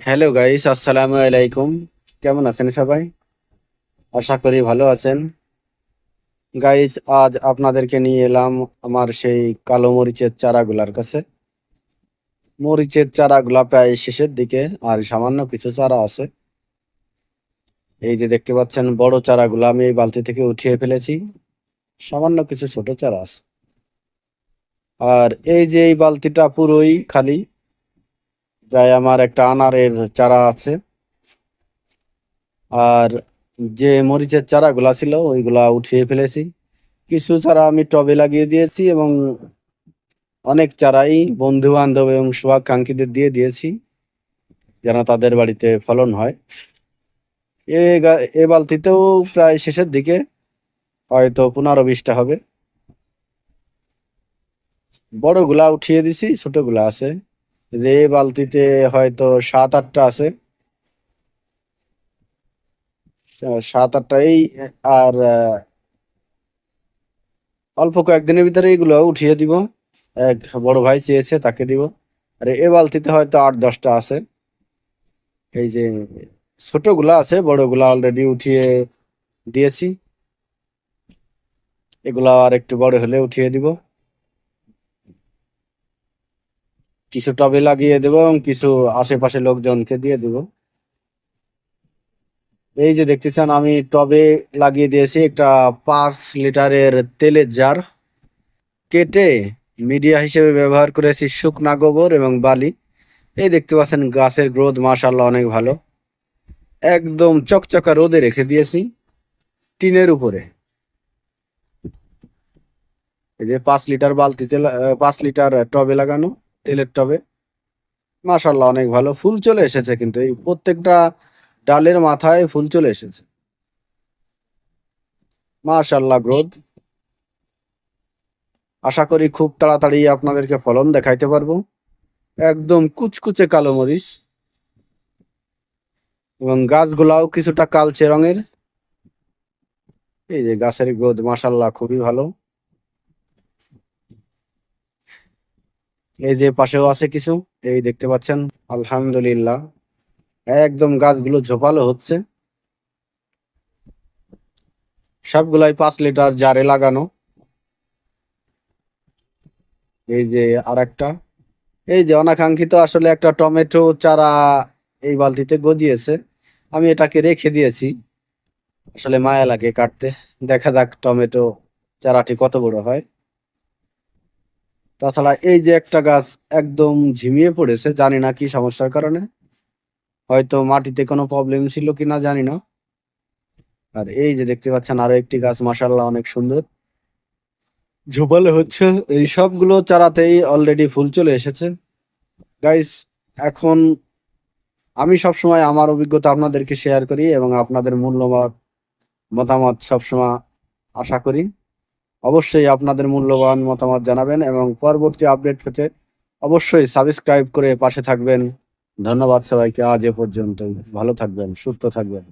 Hello guys আসসালামু আলাইকুম কেমন আছেন সবাই? আশা করি ভালো আছেন। গাইস আজ আপনাদেরকে নিয়ে এলাম আমার সেই কালো মরিচের চারাগুলার কাছে। মরিচের চারাগুলা প্রায় শেষের দিকে আর সামান্য কিছু চারা আছে। এই যে দেখতে পাচ্ছেন, বড় চারাগুলো আমি এই বালতি থেকে উঠিয়ে ফেলেছি। সামান্য কিছু ছোট চারা আছে। আর এই যে এই বালতিটা পুরোই খালি প্রায় আমার একটা আনারের চারা আছে। আর যে মরিচের চারাগুলা ছিল, ওইগুলা উঠিয়ে ফেলেছি। কিছু চারা আমি টবে লাগিয়ে দিয়েছি এবং অনেক চারাই বন্ধু বান্ধব এবং শুভাকাঙ্ক্ষীদের দিয়ে দিয়েছি, যেন তাদের বাড়িতে ফলন হয়। এ এ বালতিতেও প্রায় শেষের দিকে, হয়তো পনেরো বিশটা হবে। বড়গুলা উঠিয়ে দিছি, ছোটগুলা আছে। যে বালতিতে হয়তো সাত, আটটা আছে। সাত, আটটা এই, আর অল্প কয়েকদিনের ভিতরে এগুলো উঠিয়ে দিব। এক বড় ভাই চেয়েছে, তাকে দিব। আর এ বালতিতে হয়তো আট, দশটা আছে। এই যে ছোটগুলা আছে, বড়গুলা অলরেডি উঠিয়ে দিয়েছি। এগুলা আর একটু বড় হলে উঠিয়ে দিব। কিছু টবে লাগিয়ে দেব এবং কিছু আশেপাশে লোকজনকে দিয়ে দেব। এই যে দেখতেছেন আমি টবে লাগিয়ে দিয়েছি একটা পাঁচ লিটারের তেলের জার কেটে মিডিয়া হিসেবে ব্যবহার করেছি শুকনা গোবর এবং বালি। এই দেখতে পাচ্ছেন, গাছের গ্রোথ মাশাল্লাহ অনেক ভালো। একদম চকচকা রোদে রেখে দিয়েছি টিনের উপরে। এই যে পাঁচ লিটার বালতিতে পাঁচ লিটার টবে লাগানো। তেলের টবে। মাশাল্লাহ অনেক ভালো। ফুল চলে এসেছে কিন্তু, এই প্রত্যেকটা ডালের মাথায় ফুল চলে এসেছে। মাশাল্লাহ গ্রোথ আশা করি খুব তাড়াতাড়ি আপনাদেরকে ফলন দেখাইতে পারব। একদম কুচকুচে কালো মরিচ। এবং গাছগুলাও কিছুটা কালচে রঙের। এই যে গাছের গ্রোথ মাশাল্লাহ খুবই ভালো। এই যে পাশেও আছে কিছু, এই দেখতে পাচ্ছেন, আলহামদুলিল্লাহ। একদম গাছগুলো ঝোপালো হচ্ছে। সবগুলাই পাঁচ লিটার জারে লাগানো। এই যে আর একটা এই যে অনাকাঙ্ক্ষিত আসলে একটা টমেটো চারা এই বালতিতে গজিয়েছে। আমি এটাকে রেখে দিয়েছি। আসলে মায়া লাগে কাটতে। দেখা যাক টমেটো চারাটি কত বড় হয়। তাছাড়া এই যে একটা গাছ একদম ঝিমিয়ে পড়েছে, জানি না কি সমস্যার কারণে। হয়তো মাটিতে কোনো প্রবলেম ছিল কি না জানি না। আর এই যে দেখতে পাচ্ছেন আরও একটি গাছ মাসাল্লাহ অনেক সুন্দর। ঝোপালো হচ্ছে, এই সবগুলো চারাতেই অলরেডি ফুল চলে এসেছে। গাইস এখন আমি সবসময় আমার অভিজ্ঞতা আপনাদেরকে শেয়ার করি এবং আপনাদের মূল্যবান মতামত সবসময় আশা করি। অবশ্যই আপনাদের মূল্যবান মতামত জানাবেন এবং পরবর্তী আপডেট পেতে অবশ্যই সাবস্ক্রাইব করে পাশে থাকবেন। ধন্যবাদ সবাইকে আজ এ পর্যন্ত ভালো থাকবেন, সুস্থ থাকবেন।